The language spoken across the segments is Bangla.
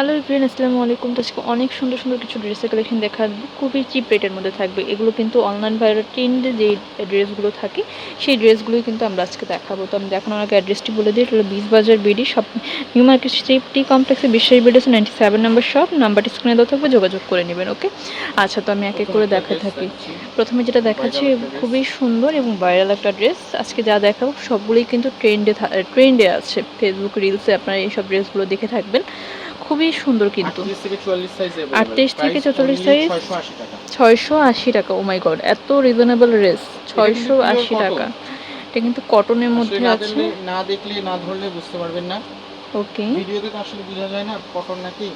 হ্যালো ফ্রেন্ড আসসালামু আলাইকুম। তো আজকে অনেক সুন্দর সুন্দর কিছু ড্রেসের কালেকশন দেখা খুবই চিপ রেটের মধ্যে থাকবে। এগুলো কিন্তু অনলাইন ভাইরাল ট্রেন্ডে যে ড্রেসগুলো থাকে, সেই ড্রেসগুলোই কিন্তু আমরা আজকে দেখাবো। তো আমি দেখানোর আগে অ্যাড্রেসটি বলে দিই, এটা হলো বিশ বাজার বিডি সব নিউ মার্কেট স্ট্রিপটি কমপ্লেক্সে Biswas BD ninety seven number shop নাম্বারটি স্ক্রিনে দেওয়া থাকবে, যোগাযোগ করে নেবেন ওকে আচ্ছা তো আমি এক এক করে দেখাতে থাকি। প্রথমে যেটা দেখাচ্ছি, খুবই সুন্দর এবং ভাইরাল একটা ড্রেস আজকে যা দেখাবো, সবগুলোই কিন্তু ট্রেন্ডে ট্রেন্ডে আছে। ফেসবুক রিলসে আপনারা এইসব ড্রেসগুলো দেখে থাকবেন। খুবই সুন্দর কিন্তু। 38 থেকে 44 সাইজ 38 থেকে 44 সাইজ 680 টাকা। ছয়শো আশি টাকা ও মাই গড এত রিজনেবল রেস ছয়শো আশি টাকা। এটা কিন্তু কটনের মধ্যে আছে। না দেখলে না ধরলে বুঝতে পারবেন না। ওকে ভিডিওতে তো আসলে বোঝা যায় না কটন নাকি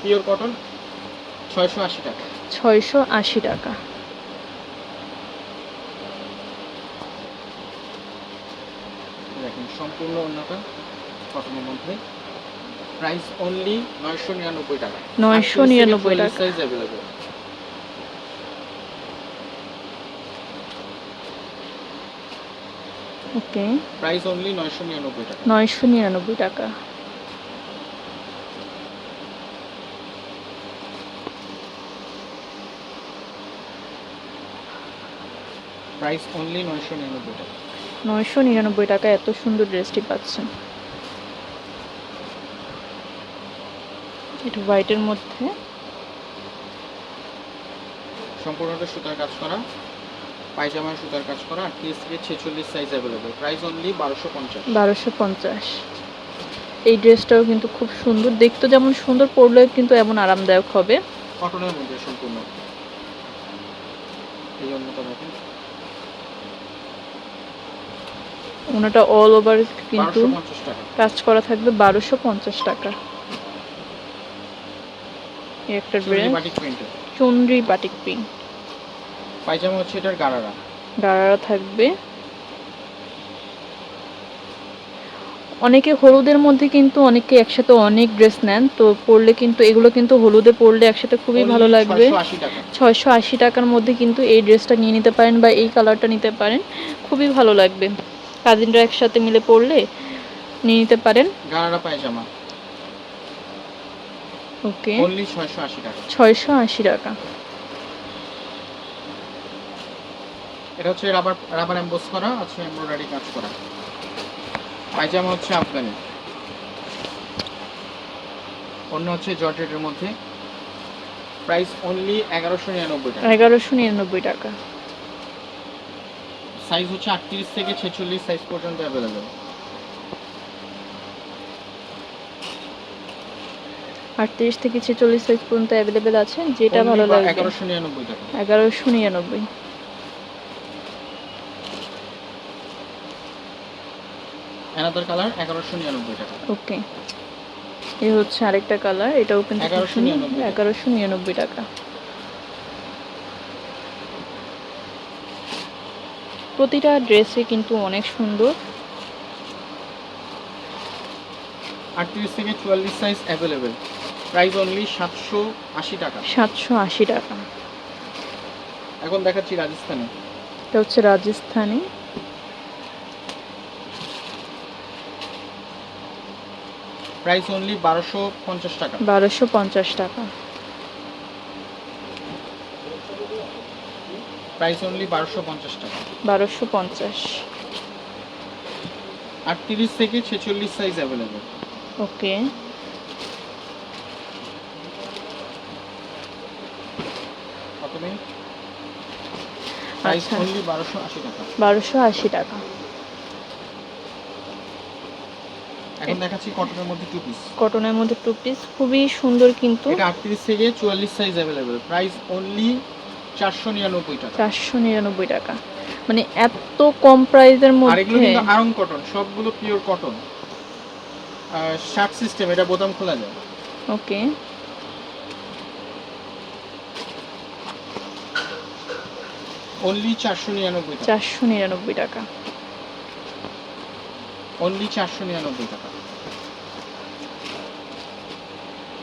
পিওর কটন 680 টাকা। ছয়শো আশি টাকা। দেখেন সম্পূর্ণ অন্যটা কটনের মধ্যে। প্রাইস অনলি 999 টাকা 999 টাকা। Size available okay price only 999 টাকা নয়শো নিরানব্বই টাকা প্রাইস অনলি 999 টাকা নয়শো নিরানব্বই টাকা এত সুন্দর ড্রেসটি পাচ্ছেন একটু হোয়াইটের মধ্যে। সম্পূর্ণটা সুতার কাজ করা পায়জামার সুতার কাজ করা আটত্রিশ থেকে ছেচল্লিশ সাইজ অ্যাভেলেবেল প্রাইস অনলি বারোশো পঞ্চাশ। বারোশো পঞ্চাশ। এই ড্রেসটাও কিন্তু খুব সুন্দর। দেখতে যেমন সুন্দর পরলে কিন্তু এমন আরামদায়ক হবে। কটনের মধ্যে সম্পূর্ণ। এই অন্যটা দেখেন। ওনাটা অল ওভার কিন্তু কাজ করা থাকবে বারোশো পঞ্চাশ টাকা। একটা ড্রেস চুনরি বাটিক পিঙ্ক পায়জামা হচ্ছে এটার গাড়ারা থাকবে। অনেকে হলুদের মধ্যে কিন্তু অনেকে একসাথে অনেক ড্রেস নেন তো পরলে কিন্তু এগুলো কিন্তু হলুদে পরলে একসাথে খুবই ভালো লাগবে। ছয়শো আশি টাকার মধ্যে কিন্তু এই ড্রেসটা নিয়ে নিতে পারেন বা এই কালারটা নিতে পারেন। খুবই ভালো লাগবে। কাজিনরা একসাথে মিলে পরলে নিয়ে নিতে পারেন। গারারা পায়জামা। ওকে। অনলি 680 টাকা। ছয়শো আশি টাকা। এটা হচ্ছে রাবার রাবার এমবোস করা আছে এমব্রয়ডারি কাজ করা। পায়জামা হচ্ছে আফগানি। অন্য হচ্ছে জর্জেটের মধ্যে। প্রাইস অনলি এগারোশো নিরানব্বই টাকা। এগারোশো নিরানব্বই টাকা। সাইজ হচ্ছে আটত্রিশ থেকে ছেচল্লিশ সাইজ পর্যন্ত অ্যাভেলেবেল আটত্রিশ থেকে ছেচল্লিশ সাইজ পর্যন্ত অ্যাভেলেবেল আছে যেটা ভালো লাগবে। এগারোশো নিরানব্বই টাকা? এগারোশো নিরানব্বই। অ্যানাদার কালার এগারোশো নিরানব্বই টাকা। ওকে এই হচ্ছে আরেকটা কালার এটাও কিন্তু খুব 1199 টাকা। প্রতিটা ড্রেসে কিন্তু অনেক সুন্দর। আটত্রিশ থেকে চুয়াল্লিশ সাইজ অ্যাভেলেবেল প্রাইস অনলি সাতশো আশি টাকা। সাতশো আশি টাকা। এখন দেখাচ্ছি রাজস্থানে। এটা হচ্ছে রাজস্থানি। প্রাইস অনলি বারোশো পঞ্চাশ টাকা। বারোশো পঞ্চাশ টাকা। প্রাইস অনলি বারোশো পঞ্চাশ টাকা। বারোশো পঞ্চাশ। আটত্রিশ থেকে ছেচল্লিশ সাইজ অ্যাভেলেবেল ওকে। কত প্রাইস অনলি টাকা। এখন দেখাচ্ছি কটনের মধ্যে টু পিস কটনের মধ্যে টু পিস খুবই সুন্দর কিন্তু। এটা আটত্রিশ থেকে চুয়াল্লিশ সাইজ অ্যাভেলেবেল প্রাইস অনলি চারশো নিরানব্বই টাকা। চারশো নিরানব্বই টাকা। মানে এত কম প্রাইসের আর এগুলো মধ্যে কিন্তু আরং কটন সবগুলো পিওর কটন শার্ট সিস্টেম এটা বোতাম খোলা যায়। ওকে অনলি চারশো নিরানব্বই চারশো নিরানব্বই টাকা। অনলি চারশো নিরানব্বই টাকা।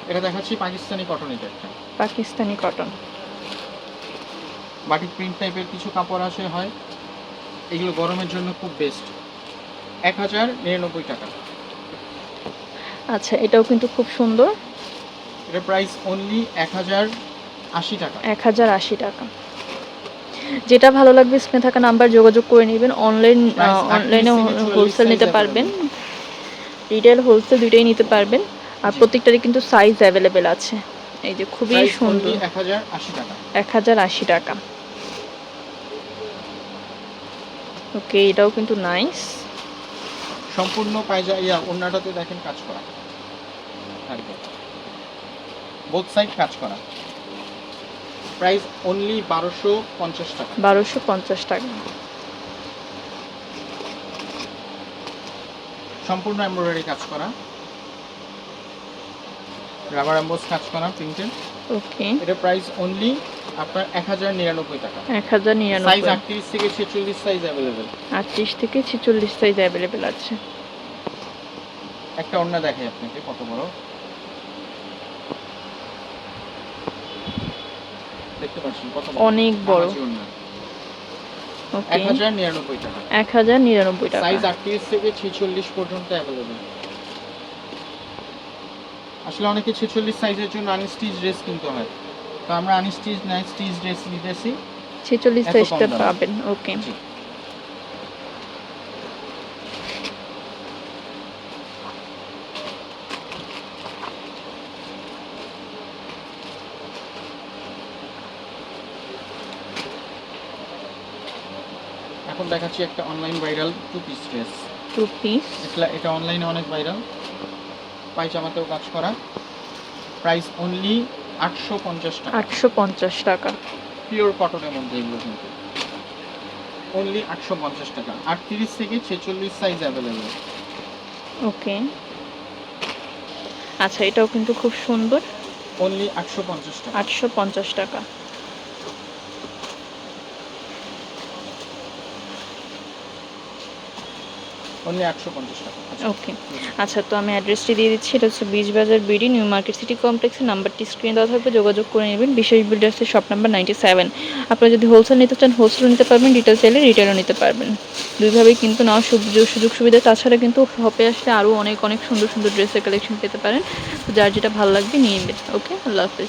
এটা দেখাচ্ছি পাকিস্তানি কটন এটা একটা। পাকিস্তানি কটন বাটিক প্রিন্ট টাইপের কিছু কাপড় আছে হয়। এগুলো গরমের জন্য খুব বেস্ট এক হাজার নিরানব্বই টাকা। আচ্ছা এটাও কিন্তু খুব সুন্দর। এটার প্রাইস অনলি এক হাজার আশি টাকা। এক হাজার আশি টাকা। যেটা ভালো লাগবে স্ক্রিনে থাকা নাম্বার যোগাযোগ করে নেবেন। অনলাইন অনলাইনে 38 থেকে 44 হোলসেল নিতে পারবেন। রিটেল হোলসেল দুইটাই নিতে পারবেন। আর প্রত্যেকটারই কিন্তু সাইজ অ্যাভেলেবেল আছে। এই যে খুবই সুন্দর। এক হাজার আশি টাকা। ওকে এটাও কিন্তু নাইস সম্পূর্ণ পায়জা ইয়া অন্যটাতে দেখেন কাজ করা। বোথ সাইড কাজ করা। প্রাইস অনলি বারোশো পঞ্চাশ টাকা। বারোশো পঞ্চাশ টাকা। সম্পূর্ণ এমব্রয়ডারি কাজ করা। রাবার এম্বোস কাজ করা প্রিন্টেড ওকে। এটা প্রাইস অনলি আপনার এক হাজার নিরানব্বই টাকা। এক হাজার সাইজ নিরানব্বই আটত্রিশ থেকে ছেচল্লিশ সাইজ অ্যাভেলেবেল আটত্রিশ থেকে ছেচল্লিশ সাইজ অ্যাভেলেবেল আছে। একটা অন্য দেখাই আপনাকে কত বড় দেখতে পাচ্ছেন কত বড় অনেক বড়। নামাজি ওড়না। ওকে এক হাজার নিরানব্বই টাকা। এক হাজার নিরানব্বই টাকা। সাইজ আটত্রিশ থেকে ছেচল্লিশ পর্যন্ত অ্যাভেলেবেল আসলে অনেকে ছেচল্লিশ সাইজের জন্য আনস্টিচ ড্রেস কিনতে হয়। তো আমরা আনস্টিচ নাই স্টিচ ড্রেস নিতেছি। ছেচল্লিশ সাইজটা পাবেন। ওকে এখন দেখাচ্ছি একটা online viral two piece dress two piece এটা এটা অনলাইনে অনেক ভাইরাল পায়জামাতেও কাজ করা। প্রাইস অনলি আটশো পঞ্চাশ টাকা। আটশো পঞ্চাশ টাকা। পিওর কটনের মধ্যে এগুলো কিন্তু। অনলি আটশো পঞ্চাশ টাকা। আটত্রিশ থেকে ছেচল্লিশ সাইজ অ্যাভেলেবেল ওকে আচ্ছা এটাও কিন্তু খুব সুন্দর। অনলি আটশো পঞ্চাশ টাকা। আটশো পঞ্চাশ টাকা। আচ্ছা, ওকে। আচ্ছা তো আমি অ্যাড্রেসটি দিয়ে দিচ্ছি। এটা হচ্ছে বিচ বাজার বিডি নিউ মার্কেট সিটি কমপ্লেক্সের নাম্বারটি স্ক্রিনে দেওয়া থাকবে। যোগাযোগ করে নেবেন। বিশেষ বিল্ডার্সের শপ নাম্বার নাইনটি সেভেন আপনারা যদি হোলসেল নিতে চান হোলসেলও নিতে পারবেন। রিটেল চাইলে রিটেলও নিতে পারবেন। দুইভাবেই কিন্তু নেওয়ার সুযোগ সুযোগ সুবিধা। তাছাড়া কিন্তু শপে আসলে আরও অনেক অনেক সুন্দর সুন্দর ড্রেসের কালেকশন পেতে পারেন। তো যার যেটা ভালো লাগবে নিয়ে নেবেন। ওকে? আল্লাহ হাফেজ।